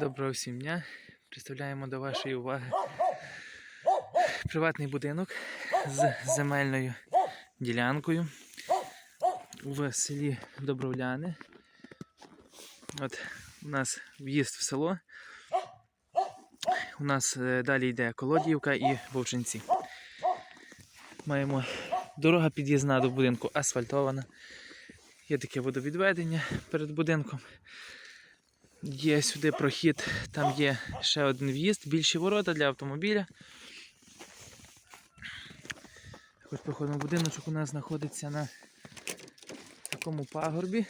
Доброго всім дня. Представляємо до вашої уваги приватний будинок з земельною ділянкою в селі Добровляни. От у нас в'їзд в село. У нас е, далі йде Колодіївка і Вовчинці. Маємо дорога під'їзна до будинку асфальтована. Є таке водовідведення перед будинком. Є сюди прохід, там є ще один в'їзд, більші ворота для автомобіля. Хоч проходимо будиночок у нас знаходиться на такому пагорбі.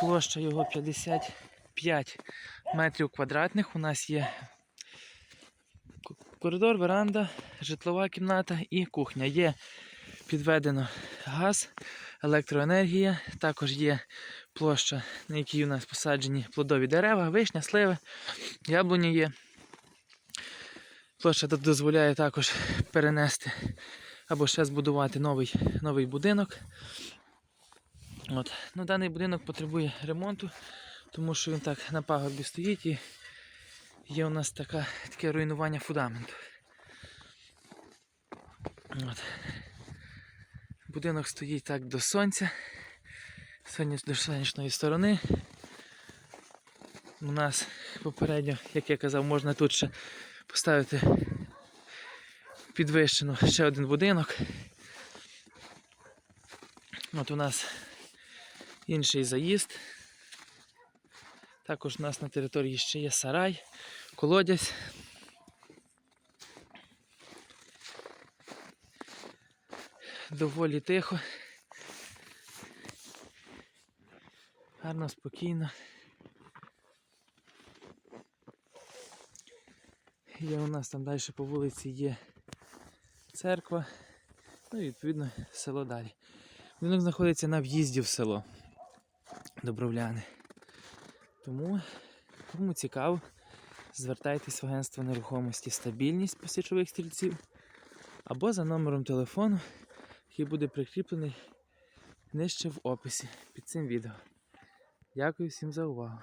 Площа його 55 метрів квадратних. У нас є коридор, веранда, житлова кімната і кухня. Є підведено газ, електроенергія. Також є площа, на якій у нас посаджені плодові дерева, вишня, сливи, яблуні є. Площа дозволяє також перенести або ще збудувати новий, новий будинок. От. Ну, даний будинок потребує ремонту, тому що він так на пагорбі стоїть і є у нас така, таке руйнування фундаменту. От. Будинок стоїть так до сонця, соняч- до сонячної сторони. У нас попередньо, як я казав, можна тут ще поставити підвищено ще один будинок. От у нас інший заїзд. Також у нас на території ще є сарай, колодязь. Доволі тихо. Гарно, спокійно. Є у нас там далі по вулиці є церква, ну і відповідно село далі. Будинок знаходиться на в'їзді в село Добровляни. Тому, кому цікаво, звертайтесь в агентство нерухомості стабільність посічових стрільців або за номером телефону, який буде прикріплений нижче в описі під цим відео. Дякую всім за увагу.